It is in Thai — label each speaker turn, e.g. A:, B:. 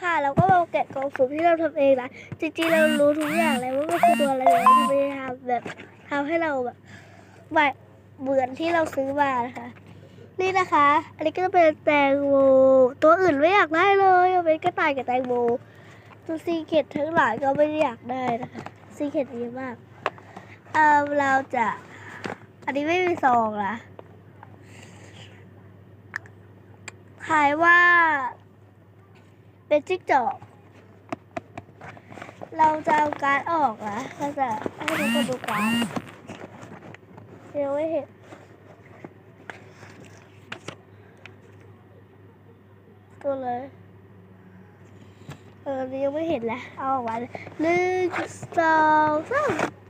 A: ค่ะเราก็มาแกะกล่องสุ่มที่เราทำเองนะจริงๆเรารู้ทุกอย่างเลยว่ามันคือตัวอะไรแต่เราจะพยายามแบบทำให้เราแบบแบบเหมือนที่เราซื้อมานะคะ นี่นะคะ อันนี้ก็จะเป็นแตงโมตัวอื่นไม่อยากได้เลยเอาเป็นกระต่ายกับแตงโมตัวซีเกตทั้งหลายก็ไม่ได้อยากได้นะคะซีเกตเยอะมากเออเราจะอันนี้ไม่มีซองนะขายว่า เป็นจิ๊กจอก เราจะเอาการดออกนะเราจะให้ทุกคนดูการดยังไม่เห็นตัวเลยเออยังไม่เห็นแหละเอาออกมาหนึ่งสองสาม